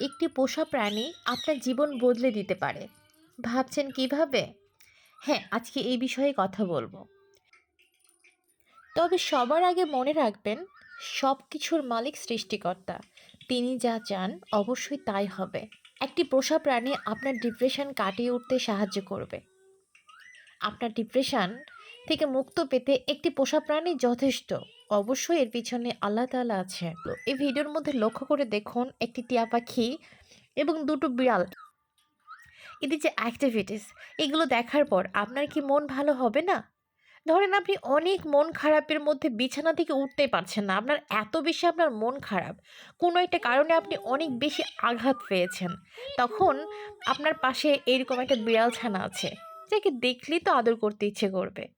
একটি পোষা প্রাণী আপনার জীবন বদলে দিতে পারে। ভাবছেন কীভাবে? হ্যাঁ আজকে এই বিষয়ে কথা বলব। তবে সবার আগে মনে রাখবেন সব কিছুর মালিক সৃষ্টিকর্তা। তিনি যা চান অবশ্যই তাই হবে। একটি পোষা প্রাণী আপনার ডিপ্রেশন কাটিয়ে উঠতে সাহায্য করবে। আপনার ডিপ্রেশন থেকে মুক্ত পেতে একটি পোষা প্রাণী যথেষ্ট। অবশ্যই এর পিছনে আল্লাহ তাআলা আছে। এই ভিডিওর মধ্যে লক্ষ্য করে দেখুন একটি টিয়া পাখি এবং দুটো বিড়াল। এদের যে অ্যাক্টিভিটিস এগুলো দেখার পর আপনার কি মন ভালো হবে না? ধরেন আপনি অনেক মন খারাপের মধ্যে বিছানা থেকে উঠতে পারছেন না। আপনার এত বেশি আপনার মন খারাপ। কোনো একটা কারণে আপনি অনেক বেশি আঘাত পেয়েছেন। তখন আপনার পাশে এরকম একটা বিড়াল ছানা আছে যাকে দেখলেই তো আদর করতে ইচ্ছে করবে।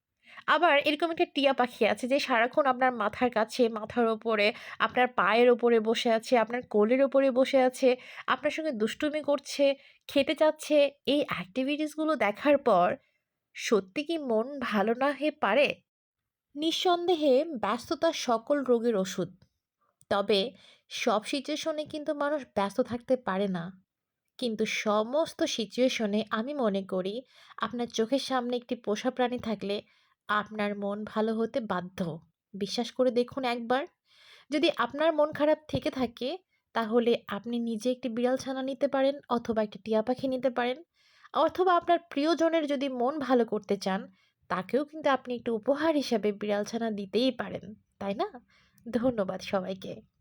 আবার এরকম একটা টিয়া পাখি আছে যে সারাক্ষণ আপনার মাথার কাছে, মাথার ওপরে, আপনার পায়ের ওপরে বসে আছে, আপনার কোলের ওপরে বসে আছে, আপনার সঙ্গে দুষ্টুমি করছে, খেতে চাচ্ছে, এই অ্যাক্টিভিটিসগুলো দেখার পর সত্যি কি মন ভালো না হয়ে পারে? নিঃসন্দেহে ব্যস্ততা সকল রোগের ওষুধ। তবে সব সিচুয়েশনে কিন্তু মানুষ ব্যস্ত থাকতে পারে না। কিন্তু সমস্ত সিচুয়েশনে আমি মনে করি আপনার চোখের সামনে একটি পোষা প্রাণী থাকলে আপনার মন ভালো হতে বাধ্য। বিশ্বাস করে দেখুন একবার। যদি আপনার মন খারাপ থেকে থাকে, তাহলে আপনি নিজে একটি বিড়াল ছানা নিতে পারেন অথবা একটি টিয়া পাখি নিতে পারেন। অথবা আপনার প্রিয়জনের যদি মন ভালো করতে চান, তাকেও কিন্তু আপনি একটু উপহার হিসাবে বিড়াল ছানা দিতেই পারেন। তাই না? ধন্যবাদ সবাইকে।